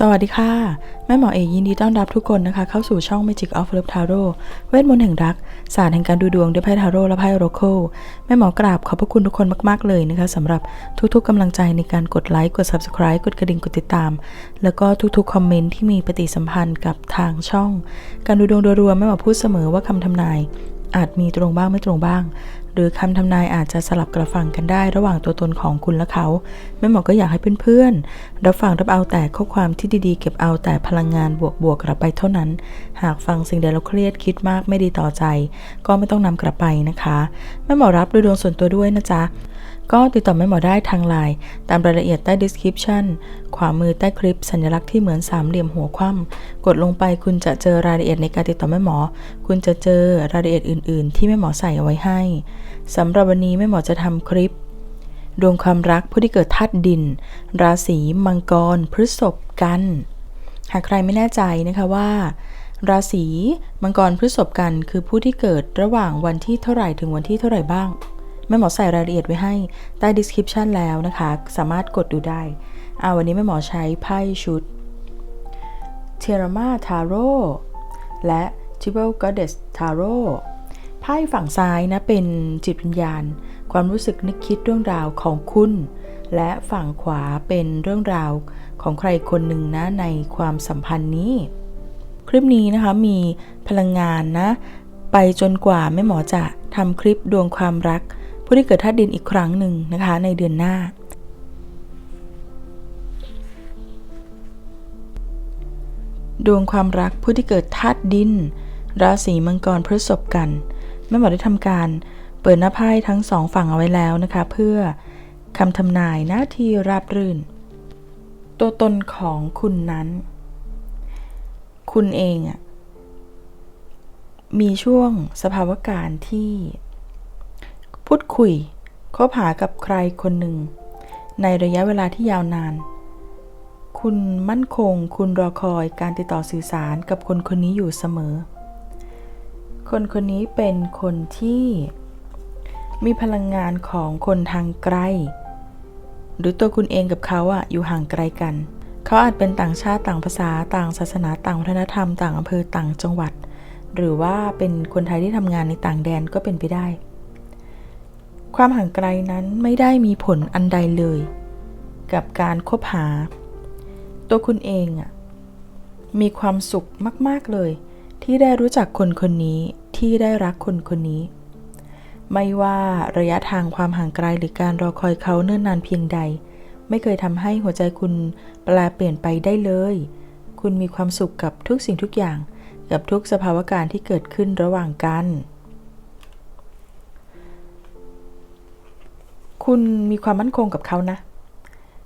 สวัสดีค่ะ แม่หมอเอยินดีต้อนรับทุกคนนะคะ เข้าสู่ช่อง Magic of Love Tarot เวทมนต์แห่งรัก ศาสตร์แห่งการดูดวงด้วยไพ่ทาโร่และไพ่โรโคแม่หมอกราบขอบพระคุณทุกคนมาก ๆ เลยนะคะสำหรับทุกๆกำลังใจในการกดไลค์ กด Subscribe กดกระดิ่งกดติดตาม แล้วก็ทุกๆ คอมเมนต์ที่มีปฏิสัมพันธ์กับทางช่อง การดูดวงโดยรวมแม่หมอพูดเสมอว่าคำทำนาย อาจมีตรงบ้างไม่ตรงบ้าง หรือคำทำนายอาจจะสลับกระฟังกันได้ระหว่างตัวตนของคุณและเขาแม่หมอก็อยากให้เพื่อนๆรับฟังรับเอาแต่ข้อความที่ดีๆ เก็บเอาแต่พลังงานบวกๆกลับไปเท่านั้น หากฟังสิ่งใดแล้วเครียดคิดมากไม่ดีต่อใจ ก็ไม่ต้องนำกลับไปนะคะแม่หมอรับดูดวงส่วนตัวด้วยนะจ๊ะ ก็ติดต่อแม่หมอได้ทางไลน์ตามรายละเอียดใต้ description ขวามือใต้คลิป สัญลักษณ์ที่เหมือนสามเหลี่ยมหัวคว่ำกดลงไปคุณจะเจอรายละเอียดในการติดต่อแม่หมอ คุณจะเจอรายละเอียดอื่น ๆ ที่แม่หมอใส่เอาไว้ให้สำหรับวันนี้แม่หมอจะทำคลิป ดวงความรักผู้ที่เกิดธาตุดิน ราศีมังกร พฤษภกัน หากใครไม่แน่ใจนะคะว่าราศีมังกรพฤษภกันคือผู้ที่เกิดระหว่างวันที่เท่าไหร่ถึงวันที่เท่าไหร่บ้าง แม่หมอใส่รายละเอียดไว้ให้ใต้ description แล้วนะคะ สามารถกดดูได้อาวันนี้แม่หมอใช้ไพ่ชุดเทรามาทาโร่และ t r i p l e Goddess Tarot ไพ่ฝั่งซ้ายนะเป็นจิตวิญญาณ ความรู้สึกนึกคิดเรื่องราวของคุณ และฝั่งขวาเป็นเรื่องราวของใครคนหนึ่งนะในความสัมพันธ์นี้ คลิปนี้นะคะมีพลังงานนะ ไปจนกว่าแม่หมอจะทำคลิปดวงความรัก ผู้ที่เกิดธาตุดินอีกครั้งหนึ่งนะคะ ในเดือนหน้า ดวงความรักผู้ที่เกิดธาตุดิน ราศีมังกรพฤษภกันแม่หมอได้ทำการเปิดหน้าไพ่ทั้งสองฝั่งเอาไว้แล้วนะคะ เพื่อคำทำนายหน้าที่ราบรื่น ตัวตนของคุณนั้น คุณเองอะมีช่วงสภาวะการที่ พูดคุยคบหากับใครคนหนึ่ง ในระยะเวลาที่ยาวนาน คุณมั่นคง คุณรอคอยการติดต่อสื่อสารกับคนคนนี้อยู่เสมอ คนคนนี้เป็นคนที่มีพลังงานของคนทางไกล หรือตัวคุณเองกับเขาอะอยู่ห่างไกลกัน เขาอาจเป็นต่างชาติต่างภาษาต่างศาสนาต่างวัฒนธรรม ต่างอำเภอต่างจังหวัด หรือว่าเป็นคนไทยที่ทำงานในต่างแดนก็เป็นไปได้ ความห่างไกลนั้นไม่ได้มีผลอันใดเลย กับการคบหา ตัวคุณเองอะมีความสุขมาก ๆ เลย ที่ได้รู้จักคนคนนี้ที่ได้รักคนคนนี้ ไม่ว่าระยะทางความห่างไกลหรือการรอคอยเขาเนิ่นนานเพียงใด ไม่เคยทำให้หัวใจคุณแปลเปลี่ยนไปได้เลย คุณมีความสุขกับทุกสิ่งทุกอย่าง กับทุกสภาวะการที่เกิดขึ้นระหว่างกัน คุณมีความมั่นคงกับเขานะ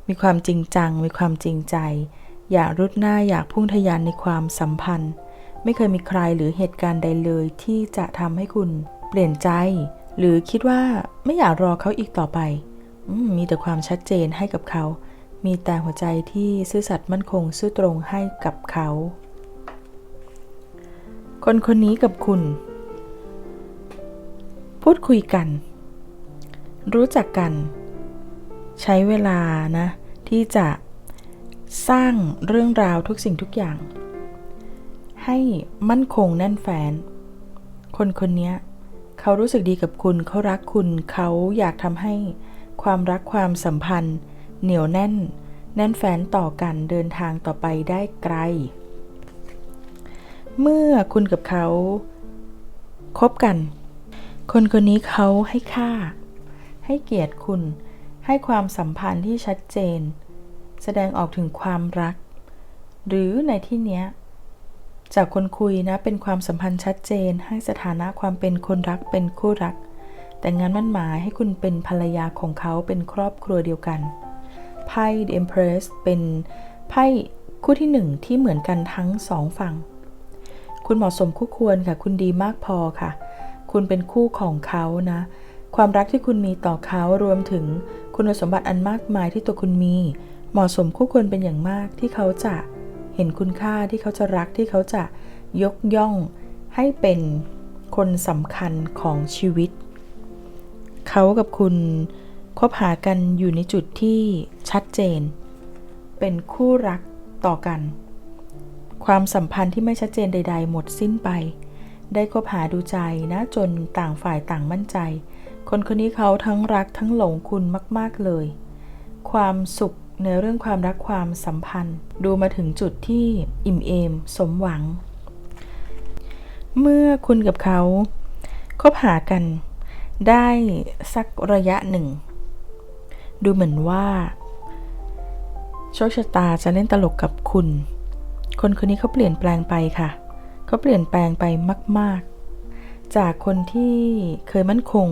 มีความจริงจัง มีความจริงใจ อยากรุดหน้าอยากพุ่งทะยานในความสัมพันธ์ ไม่เคยมีใครหรือเหตุการณ์ใดเลยที่จะทำให้คุณเปลี่ยนใจ หรือคิดว่าไม่อยากรอเขาอีกต่อไปอมมีแต่ความชัดเจนให้กับเขา มีแต่หัวใจที่ซื่อสัตย์มั่นคงซื่อตรงให้กับเขา คนคนนี้กับคุณ พูดคุยกัน รู้จักกัน ใช้เวลานะ ที่จะสร้างเรื่องราวทุกสิ่งทุกอย่าง ให้มั่นคงแน่นแฟน คนคนนี้เขารู้สึกดีกับคุณเขารักคุณเขาอยากทำให้ความรักความสัมพันธ์ เหนียวแน่น แน่นแฟนต่อกันเดินทางต่อไปได้ไกล เมื่อคุณกับเขาคบกัน คนคนนี้เขาให้ค่า ให้เกียรติคุณ ให้ความสัมพันธ์ที่ชัดเจน แสดงออกถึงความรัก หรือในที่เนี้ย จากคนคุยนะ เป็นความสัมพันธ์ชัดเจน ให้สถานะความเป็นคนรักเป็นคู่รัก แต่งานมั่นหมายให้คุณเป็นภรรยาของเขาเป็นครอบครัวเดียวกัน ไพ่ The Empress เป็นไพ่คู่ที่หนึ่งที่เหมือนกันทั้งสองฝั่ง คุณเหมาะสมคู่ควรค่ะ คุณดีมากพอค่ะ คุณเป็นคู่ของเขานะ ความรักที่คุณมีต่อเขารวมถึงคุณสมบัติอันมากมายที่ตัวคุณมี เหมาะสมคู่ควรเป็นอย่างมากที่เขาจะเห็นคุณค่าที่เขาจะรักที่เขาจะยกย่องให้เป็นคนสำคัญของชีวิต เขากับคุณคบหากันอยู่ในจุดที่ชัดเจน เป็นคู่รักต่อกัน ความสัมพันธ์ที่ไม่ชัดเจนใด ๆ หมดสิ้นไป ได้คบหาดูใจนะจนต่างฝ่ายต่างมั่นใจ คนคนนี้เขาทั้งรักทั้งหลงคุณมาก ๆ เลย ความสุขในเรื่องความรักความสัมพันธ์ ดูมาถึงจุดที่อิ่มเอม สมหวัง เมื่อคุณกับเขาคบหากัน ได้สักระยะหนึ่ง ดูเหมือนว่าโชคชะตาจะเล่นตลกกับคุณ คนคนนี้เขาเปลี่ยนแปลงไปค่ะ เขาเปลี่ยนแปลงไปมาก ๆ จากคนที่เคยมั่นคง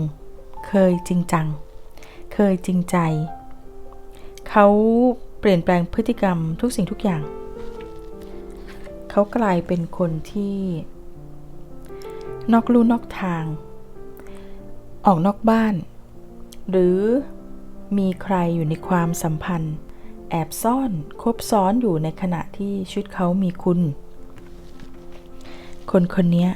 เคยจริงจัง เคยจริงใจ เขาเปลี่ยนแปลงพฤติกรรมทุกสิ่งทุกอย่าง เขากลายเป็นคนที่ นอกลู่นอกทาง ออกนอกบ้าน หรือมีใครอยู่ในความสัมพันธ์ แอบซ่อนคบซ้อนอยู่ในขณะที่ชีวิตเขามีคุณ คนคนนี้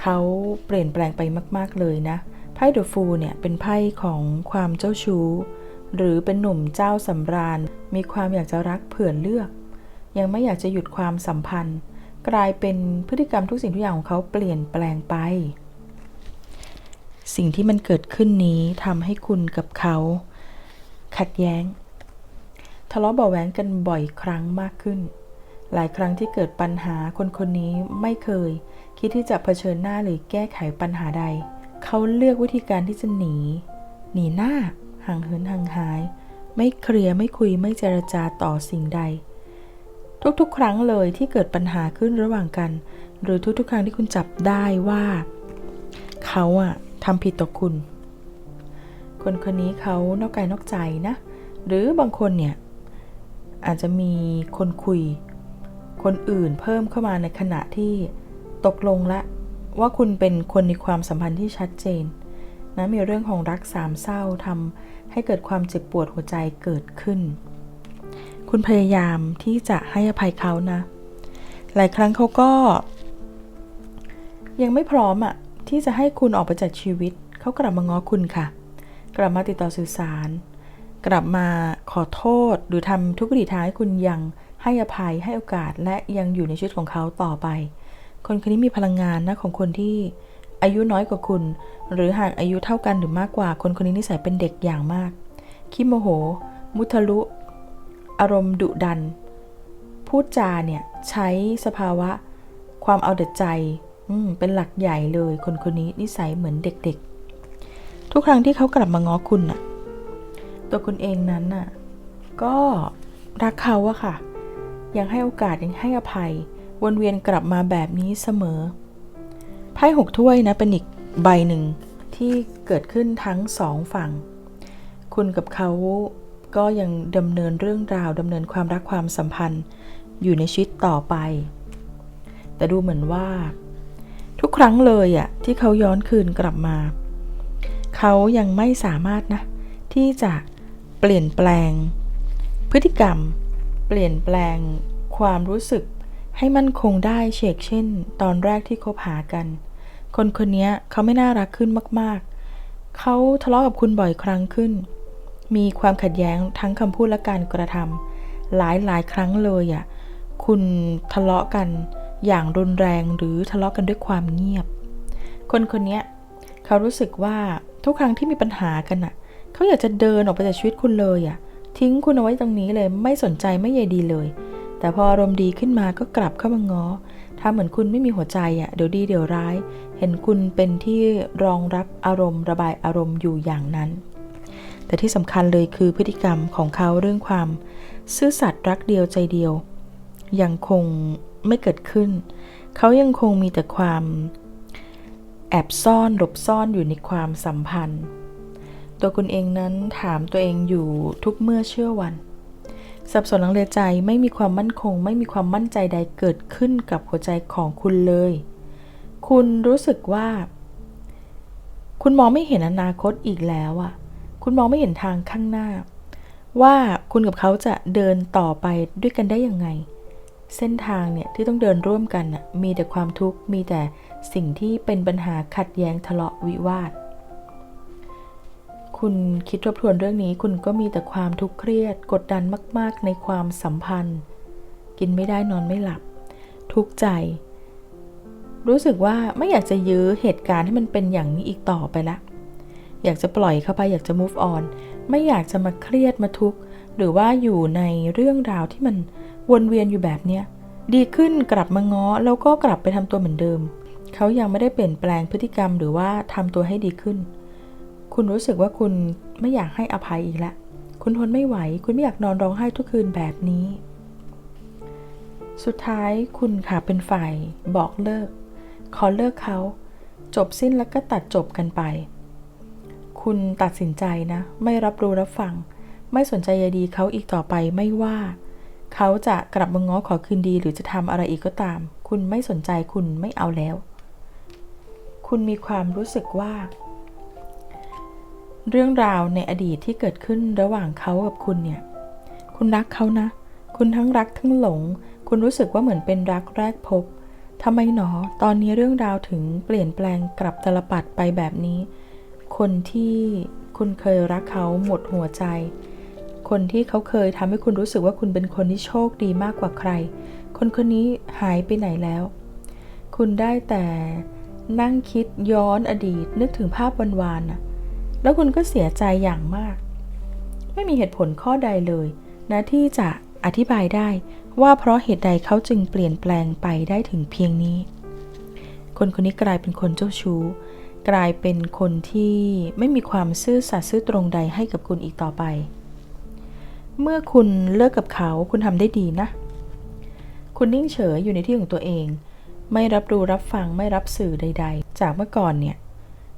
เขาเปลี่ยนแปลงไปมาก ๆ เลยนะ ไพ่เดอะฟูเนี่ยเป็นไพ่ของความเจ้าชู้ หรือเป็นหนุ่มเจ้าสำราญ มีความอยากจะรักเผื่อเลือก ยังไม่อยากจะหยุดความสัมพันธ์ กลายเป็นพฤติกรรมทุกสิ่งทุกอย่างของเขาเปลี่ยนแปลงไป สิ่งที่มันเกิดขึ้นนี้ทำให้คุณกับเขา ขัดแย้ง ทะเลาะเบาแหวงกันบ่อยครั้งมากขึ้น หลายครั้งที่เกิดปัญหาคนคนนี้ไม่เคย คิดที่จะเผชิญหน้าหรือแก้ไขปัญหาใด เขาเลือกวิธีการที่จะหนี หนีหน้า ห่างเหินห่างหาย ไม่เคลียร์ไม่คุยไม่เจรจาต่อสิ่งใด ทุกๆ ครั้งเลยที่เกิดปัญหาขึ้นระหว่างกัน หรือทุกๆ ครั้งที่คุณจับได้ว่า เขาอะทำผิดต่อคุณ คนคนนี้เขานอกกายนอกใจนะ หรือบางคนเนี่ยอาจจะมีคนคุย คนอื่นเพิ่มเข้ามาในขณะที่ตกลงละ ว่าคุณเป็นคนในความสัมพันธ์ที่ชัดเจนนะมีเรื่องของรักสามเศร้าทำให้เกิดความเจ็บปวดหัวใจเกิดขึ้น คุณพยายามที่จะให้อภัยเขานะ หลายครั้งเขาก็ ยังไม่พร้อมอะที่จะให้คุณออกไปจากชีวิต เขากลับมาง้อคุณค่ะ กลับมาติดต่อสื่อสาร กลับมาขอโทษหรือทำทุกวิถีทางให้คุณยังให้อภัยให้โอกาสและยังอยู่ในชีวิตของเขาต่อไป คนคนนี้มีพลังงานนะของคนที่อายุน้อยกว่าคุณ หรือหากอายุเท่ากันหรือมากกว่า คนคนนี้นิสัยเป็นเด็กอย่างมากขี้โมโห มุทะลุ อารมณ์ดุดัน พูดจาเนี่ยใช้สภาวะ ความเอาแต่ใจเป็นหลักใหญ่เลย คนคนนี้นิสัยเหมือนเด็กๆ ทุกครั้งที่เขากลับมาง้อคุณน่ะ ตัวคุณเองนั้นน่ะ ก็รักเขาอะค่ะ ยังให้โอกาสยังให้อภัย วนเวียนกลับมาแบบนี้เสมอ ไพ่หกถ้วยนะเป็นอีกใบหนึ่งที่เกิดขึ้นทั้งสองฝั่ง คุณกับเขาก็ยังดำเนินเรื่องราวดำเนินความรักความสัมพันธ์อยู่ในชีวิตต่อไป แต่ดูเหมือนว่า ทุกครั้งเลยอะที่เขาย้อนคืนกลับมา เขายังไม่สามารถนะ ที่จะเปลี่ยนแปลง พฤติกรรม เปลี่ยนแปลงความรู้สึก ให้มั่นคงได้เชกเช่น ตอนแรกที่คบหากัน คนคนนี้เขาไม่น่ารักขึ้นมาก ๆ เขาทะเลาะกับคุณบ่อยครั้งขึ้น มีความขัดแย้งทั้งคำพูดและการกระทำหลายหลายครั้งเลยอะ่ะคุณทะเลาะกันอย่างรุนแรงหรือทะเลาะกันด้วยความเงียบ คนคนนี้เขารู้สึกว่าทุกครั้งที่มีปัญหากันอะ เขาอยากจะเดินออกไปจากชีวิตคุณเลยอะ่ะทิ้งคุณเอาไว้ตรงนี้เลยไม่สนใจไม่ใยดีเลย แต่พออารมณ์ดีขึ้นมาก็กลับเข้ามาง้อทำเหมือนคุณไม่มีหัวใจอะ่ะเดี๋ยวดีเดี๋ยวร้าย เห็นคุณเป็นที่รองรับอารมณ์ ระบายอารมณ์อยู่อย่างนั้น แต่ที่สำคัญเลยคือพฤติกรรมของเขาเรื่องความ ซื่อสัตย์รักเดียวใจเดียว ยังคงไม่เกิดขึ้น เขายังคงมีแต่ความแอบซ่อนหลบซ่อนอยู่ในความสัมพันธ์ ตัวคุณเองนั้นถามตัวเองอยู่ทุกเมื่อเชื่อวัน สับสนลังเลใจไม่มีความมั่นคง ไม่มีความมั่นใจใดเกิดขึ้นกับหัวใจของคุณเลย คุณรู้สึกว่า คุณมองไม่เห็นอนาคตอีกแล้วอะ คุณมองไม่เห็นทางข้างหน้า ว่าคุณกับเขาจะเดินต่อไปด้วยกันได้ยังไง เส้นทางเนี่ยที่ต้องเดินร่วมกันมีแต่ความทุกข์มีแต่สิ่งที่เป็นปัญหาขัดแย้งทะเลาะวิวาท คุณคิดทบทวนเรื่องนี้ คุณก็มีแต่ความทุกข์เครียด กดดันมาก ๆ ในความสัมพันธ์ กินไม่ได้นอนไม่หลับ ทุกข์ใจ รู้สึกว่าไม่อยากจะยื้อเหตุการณ์ให้มันเป็นอย่างนี้อีกต่อไปละ อยากจะปล่อยเข้าไปอยากจะ move on ไม่อยากจะมาเครียดมาทุกข์หรือว่าอยู่ในเรื่องราวที่มันวนเวียนอยู่แบบเนี้ยดีขึ้นกลับมาง้อแล้วก็กลับไปทำตัวเหมือนเดิม เขายังไม่ได้เปลี่ยนแปลงพฤติกรรมหรือว่าทำตัวให้ดีขึ้น คุณรู้สึกว่าคุณไม่อยากให้อภัยอีกแล้วคุณทนไม่ไหว คุณไม่อยากนอนร้องไห้ทุกคืนแบบนี้ สุดท้ายคุณค่ะเป็นฝ่ายบอกเลิก ขอเลิกเขา จบสิ้นแล้วก็ตัดจบกันไป คุณตัดสินใจนะ ไม่รับรู้รับฟัง ไม่สนใจใยดีเขาอีกต่อไปไม่ว่า เขาจะกลับมาง้อขอคืนดีหรือจะทำอะไรอีกก็ตาม คุณไม่สนใจคุณไม่เอาแล้ว คุณมีความรู้สึกว่า เรื่องราวในอดีตที่เกิดขึ้นระหว่างเขากับคุณเนี่ย คุณรักเขานะ คุณทั้งรักทั้งหลง คุณรู้สึกว่าเหมือนเป็นรักแรกพบทำไมหนอ ตอนนี้เรื่องราวถึงเปลี่ยนแปลงกลับตลปัดไปแบบนี้ คนที่คุณเคยรักเขาหมดหัวใจ คนที่เขาเคยทำให้คุณรู้สึกว่าคุณเป็นคนที่โชคดีมากกว่าใคร คนคนนี้หายไปไหนแล้ว คุณได้แต่นั่งคิดย้อนอดีตนึกถึงภาพวันวานน่ะ แล้วคุณก็เสียใจอย่างมาก ไม่มีเหตุผลข้อใดเลยนะที่จะอธิบายได้ว่าเพราะเหตุใดเขาจึงเปลี่ยนแปลงไปได้ถึงเพียงนี้ คนคนนี้กลายเป็นคนเจ้าชู้ กลายเป็นคนที่ไม่มีความซื่อสัตย์ซื่อตรงใดให้กับคุณอีกต่อไป เมื่อคุณเลิกกับเขาคุณทำได้ดีนะ คุณนิ่งเฉยอยู่ในที่ของตัวเอง ไม่รับรู้รับฟังไม่รับสื่อใด ๆ จากเมื่อก่อนเนี่ย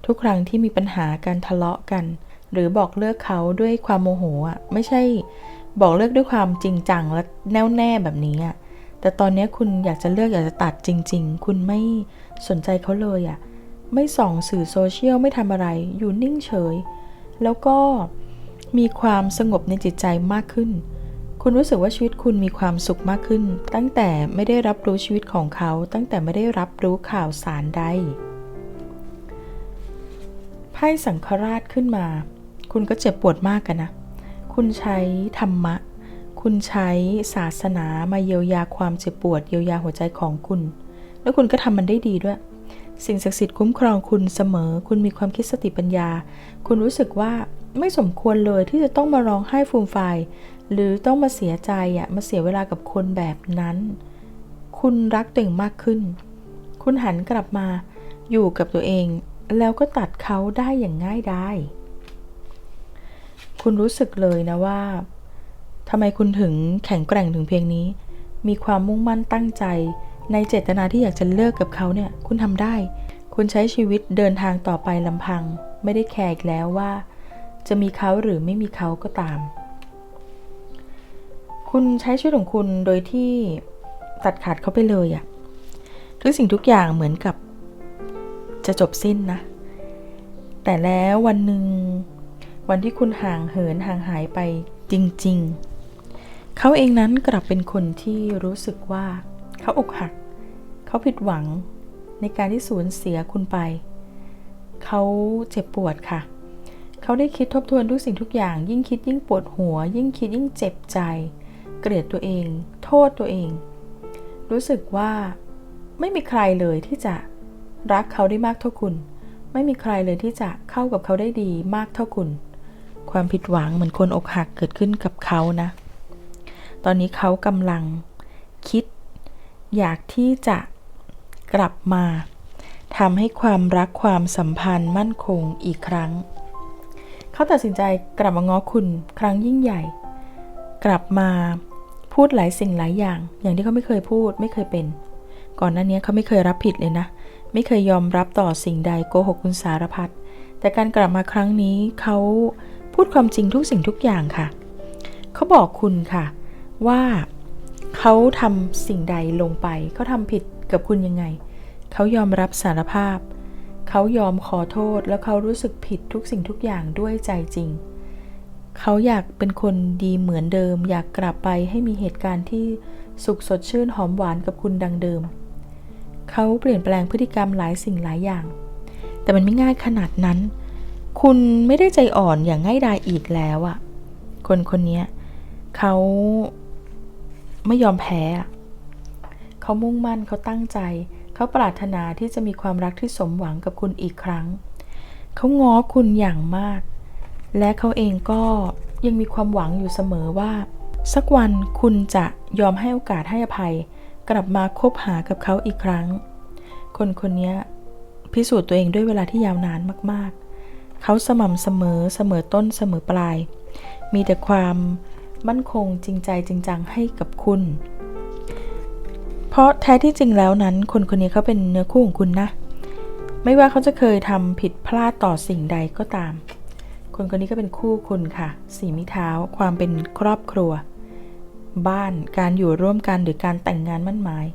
ทุกครั้งที่มีปัญหาการทะเลาะกัน หรือบอกเลิกเขาด้วยความโมโหอะไม่ใช่บอกเลิกด้วยความจริงจังและแน่วแน่แบบนี้อะแต่ตอนนี้คุณอยากจะเลิกอยากจะตัดจริง ๆ คุณไม่สนใจเขาเลยอะไม่ส่องสื่อโซเชียลไม่ทำอะไรอยู่นิ่งเฉย แล้วก็มีความสงบในจิตใจมากขึ้น คุณรู้สึกว่าชีวิตคุณมีความสุขมากขึ้น ตั้งแต่ไม่ได้รับรู้ชีวิตของเขา ตั้งแต่ไม่ได้รับรู้ข่าวสารใด พ่สังฆราชขึ้นมา คุณก็เจ็บปวดมากกันนะ คุณใช้ธรรมะ คุณใช้ศาสนามาเยียวยาความเจ็บปวดเยียวยาหัวใจของคุณ แล้วคุณก็ทำมันได้ดีด้วย สิ่งศักดิ์สิทธิ์คุ้มครองคุณเสมอ คุณมีความคิดสติปัญญา คุณรู้สึกว่าไม่สมควรเลยที่จะต้องมาร้องไห้ฟูมฟหรือต้องมาเสียใจอะมาเสียเวลากับคนแบบนั้น คุณรักตัวเองมากขึ้น คุณหันกลับมาอยู่กับตัวเอง แล้วก็ตัดเขาได้อย่างง่ายได้คุณรู้สึกเลยนะว่าทำไมคุณถึงแข็งแกร่งถึงเพียงนี้ มีความมุ่งมั่นตั้งใจ ในเจตนาที่อยากจะเลิกกับเขาเนี่ย คุณทำได้ คุณใช้ชีวิตเดินทางต่อไปลำพัง ไม่ได้แคร์อีกแล้วว่า จะมีเขาหรือไม่มีเขาก็ตาม คุณใช้ชีวิตของคุณโดยที่ตัดขาดเขาไปเลยอะทุกสิ่งทุกอย่างเหมือนกับ จะจบสิ้นนะ แต่แล้ววันหนึ่ง วันที่คุณห่างเหินห่างหายไปจริง ๆ เขาเองนั้นกลับเป็นคนที่รู้สึกว่า เขาอกหัก เขาผิดหวังในการที่สูญเสียคุณไป เขาเจ็บปวดค่ะ เขาได้คิดทบทวนทุกสิ่งทุกอย่าง ยิ่งคิดยิ่งปวดหัว ยิ่งคิดยิ่งเจ็บใจ เกลียดตัวเอง โทษตัวเอง รู้สึกว่าไม่มีใครเลยที่จะ รักเขาได้มากเท่าคุณ ไม่มีใครเลยที่จะเข้ากับเขาได้ดีมากเท่าคุณ ความผิดหวังเหมือนคนอกหักเกิดขึ้นกับเขานะ ตอนนี้เขากำลังคิด อยากที่จะกลับมาทำให้ความรักความสัมพันธ์มั่นคงอีกครั้ง เขาตัดสินใจกลับมาง้อคุณครั้งยิ่งใหญ่ กลับมาพูดหลายสิ่งหลายอย่าง อย่างที่เขาไม่เคยพูดไม่เคยเป็น ก่อนหน้านี้เขาไม่เคยรับผิดเลยนะ ไม่เคยยอมรับต่อสิ่งใดโกหกคุณสารพัดแต่การกลับมาครั้งนี้เขาพูดความจริงทุกสิ่งทุกอย่างค่ะ เขาบอกคุณค่ะ ว่าเขาทำสิ่งใดลงไป เขาทำผิดกับคุณยังไง เขายอมรับสารภาพ เขายอมขอโทษแล้วเขารู้สึกผิดทุกสิ่งทุกอย่างด้วยใจจริง เขาอยากเป็นคนดีเหมือนเดิม อยากกลับไปให้มีเหตุการณ์ที่สุขสดชื่นหอมหวานกับคุณดังเดิม เขาเปลี่ยนแปลงพฤติกรรมหลายสิ่งหลายอย่าง แต่มันไม่ง่ายขนาดนั้น คุณไม่ได้ใจอ่อนอย่างง่ายดายอีกแล้วอะคนคนนี้เขาไม่ยอมแพ้เขามุ่งมั่นเขาตั้งใจ เขาปรารถนาที่จะมีความรักที่สมหวังกับคุณอีกครั้ง เขาง้อคุณอย่างมาก และเขาเองก็ยังมีความหวังอยู่เสมอว่า สักวันคุณจะยอมให้โอกาสให้อภัย กลับมาคบหากับเขาอีกครั้ง คนคนนี้พิสูจน์ตัวเองด้วยเวลาที่ยาวนานมากๆ เขาสม่ำเสมอเสมอต้นเสมอปลาย มีแต่ความมั่นคงจริงใจจริงจังให้กับคุณ เพราะแท้ที่จริงแล้วนั้น คนคนนี้เขาเป็นเนื้อคู่ของคุณนะ ไม่ว่าเขาจะเคยทำผิดพลาดต่อสิ่งใดก็ตาม คนคนนี้ก็เป็นคู่คุณค่ะ สีมิเท้า ความเป็นครอบครัว บ้านการอยู่ร่วมกันหรือการแต่งงานมั่นหมาย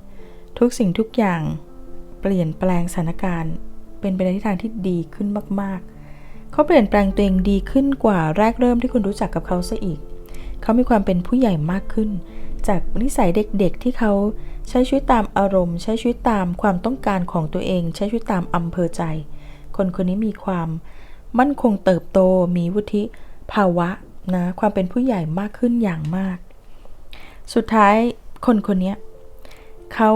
ทุกสิ่งทุกอย่างเปลี่ยนแปลงสถานการณ์ เป็นไปในทิศทางที่ดีขึ้นมากๆ เขาเปลี่ยนแปลงตัวเองดีขึ้นกว่าแรกเริ่มที่คุณรู้จักกับเขาซะอีก เขามีความเป็นผู้ใหญ่มากขึ้น จากนิสัยเด็กๆที่เขาใช้ชีวิตตามอารมณ์ ใช้ชีวิตตามความต้องการของตัวเอง ใช้ชีวิตตามอำเภอใจ คนคนนี้มีความมั่นคงเติบโตมีวุฒิภาวะนะความเป็นผู้ใหญ่มากขึ้นอย่างมาก สุดท้ายคนคนนี้เขา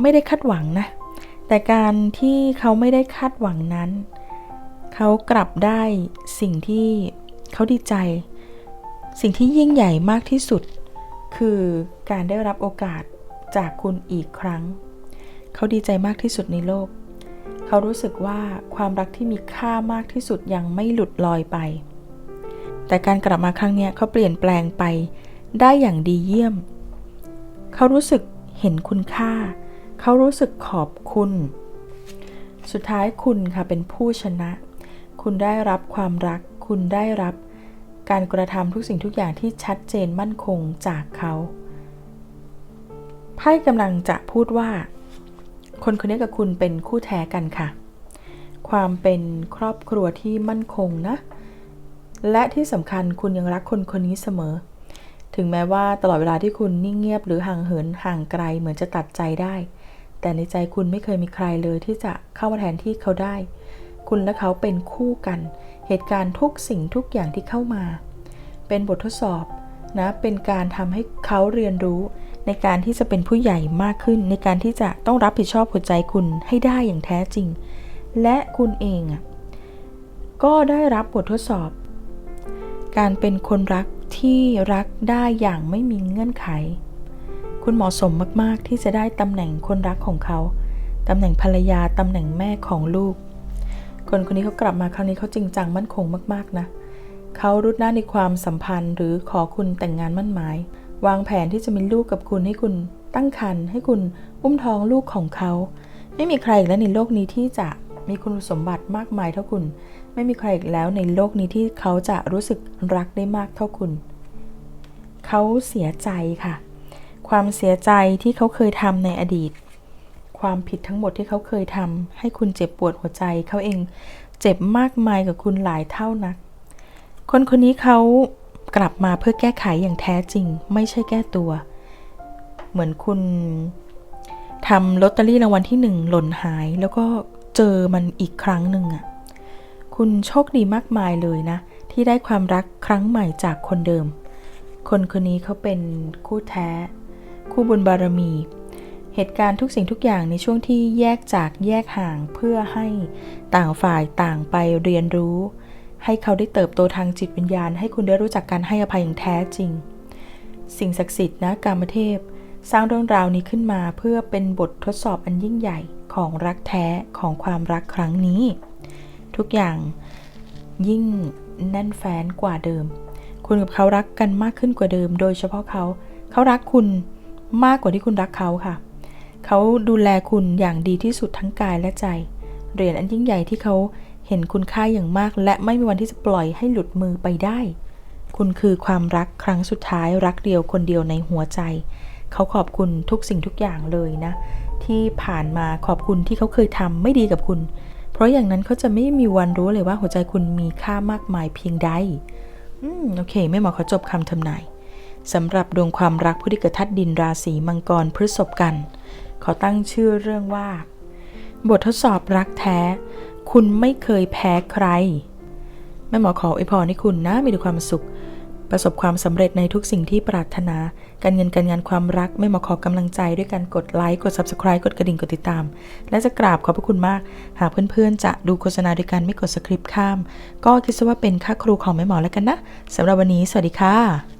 ไม่ได้คาดหวังนะ แต่การที่เขาไม่ได้คาดหวังนั้น เขากลับได้สิ่งที่เขาดีใจ สิ่งที่ยิ่งใหญ่มากที่สุด คือการได้รับโอกาสจากคุณอีกครั้ง เขาดีใจมากที่สุดในโลก เขารู้สึกว่าความรักที่มีค่ามากที่สุดยังไม่หลุดลอยไป แต่การกลับมาครั้งนี้เขาเปลี่ยนแปลงไป ได้อย่างดีเยี่ยม เขารู้สึกเห็นคุณค่า เขารู้สึกขอบคุณ สุดท้ายคุณค่ะเป็นผู้ชนะ คุณได้รับความรัก คุณได้รับการกระทำทุกสิ่งทุกอย่างที่ชัดเจนมั่นคงจากเขาไพ่กำลังจะพูดว่า คนคนนี้กับคุณเป็นคู่แท้กันค่ะ ความเป็นครอบครัวที่มั่นคงนะ และที่สำคัญคุณยังรักคนคนนี้เสมอ ถึงแม้ว่าตลอดเวลาที่คุณนิ่งเงียบหรือห่างเหินห่างไกลเหมือนจะตัดใจได้ แต่ในใจคุณไม่เคยมีใครเลยที่จะเข้ามาแทนที่เขาได้ คุณและเขาเป็นคู่กัน เหตุการณ์ทุกสิ่งทุกอย่างที่เข้ามา เป็นบททดสอบนะเป็นการทำให้เขาเรียนรู้ ในการที่จะเป็นผู้ใหญ่มากขึ้น ในการที่จะต้องรับผิดชอบหัวใจคุณให้ได้อย่างแท้จริง และคุณเองก็ได้รับบททดสอบ การเป็นคนรัก ที่รักได้อย่างไม่มีเงื่อนไข คุณเหมาะสมมากๆที่จะได้ตำแหน่งคนรักของเขา ตำแหน่งภรรยา ตำแหน่งแม่ของลูก คนคนนี้เขากลับมาครั้งนี้เขาจริงจังมั่นคงมากๆนะ เขารุดหน้าในความสัมพันธ์ หรือขอคุณแต่งงานมั่นหมาย วางแผนที่จะมีลูกกับคุณให้คุณตั้งครรภ์ให้คุณอุ้มท้องลูกของเขา ไม่มีใครอีกแล้วในโลกนี้ที่จะมีคุณสมบัติมากมายเท่าคุณ ไม่มีใครอีกแล้วในโลกนี้ที่เขาจะรู้สึกรักได้มากเท่าคุณ เขาเสียใจค่ะ ความเสียใจที่เขาเคยทำในอดีต ความผิดทั้งหมดที่เขาเคยทำให้คุณเจ็บปวดหัวใจ เขาเองเจ็บมากมายกับคุณหลายเท่านัก คนคนนี้เขากลับมาเพื่อแก้ไขอย่างแท้จริง ไม่ใช่แก้ตัว เหมือนคุณทำลอตเตอรี่รางวัลที่หนึ่งหล่นหาย แล้วก็เจอมันอีกครั้งหนึ่งอะ คุณโชคดีมากมายเลยนะ ที่ได้ความรักครั้งใหม่จากคนเดิม คนคนนี้เขาเป็นคู่แท้ คู่บุญบารมี เหตุการณ์ทุกสิ่งทุกอย่างในช่วงที่แยกจากแยกห่างเพื่อให้ต่างฝ่ายต่างไปเรียนรู้ ให้เขาได้เติบโตทางจิตวิญญาณ ให้คุณได้รู้จักการให้อภัยอย่างแท้จริง สิ่งศักดิ์สิทธิ์นะกามเทพ สร้างเรื่องราวนี้ขึ้นมาเพื่อเป็นบททดสอบอันยิ่งใหญ่ของรักแท้ของความรักครั้งนี้ ทุกอย่างยิ่งแน่นแฟ้นกว่าเดิม คุณกับเขารักกันมากขึ้นกว่าเดิม โดยเฉพาะเขา เขารักคุณมากกว่าที่คุณรักเขาค่ะ เขาดูแลคุณอย่างดีที่สุดทั้งกายและใจเหรียญอันยิ่งใหญ่ที่เขาเห็นคุณค่าอย่างมาก และไม่มีวันที่จะปล่อยให้หลุดมือไปได้ คุณคือความรักครั้งสุดท้ายรักเดียวคนเดียวในหัวใจ เขาขอบคุณทุกสิ่งทุกอย่างเลยนะ ที่ผ่านมาขอบคุณที่เขาเคยทำไม่ดีกับคุณ เพราะอย่างนั้นเขาจะไม่มีวันรู้เลยว่าหัวใจคุณมีค่ามากมายเพียงใด อืม โอเค ไม่หมอเขาจบคำทำนายสำหรับดวงความรักผู้ที่เกิดทัดดินราศีมังกรพฤษภกัน ขอตั้งชื่อเรื่องว่า บททดสอบรักแท้ คุณไม่เคยแพ้ใครแม่หมอขออวยพรให้คุณนะมีแต่ความสุข ประสบความสำเร็จในทุกสิ่งที่ปรารถนา การเงินการงานความรักไม่มาขอกำลังใจด้วยการกดไลค์กด Subscribe กดกระดิ่งกดติดตาม และจะกราบขอบพระคุณมาก หากเพื่อนๆ จะดูโฆษณาด้วยการไม่กดสคริปต์ข้าม ก็คิดซะว่าเป็นค่าครูของแม่หมอแล้วกันนะสำหรับวันนี้ สวัสดีค่ะ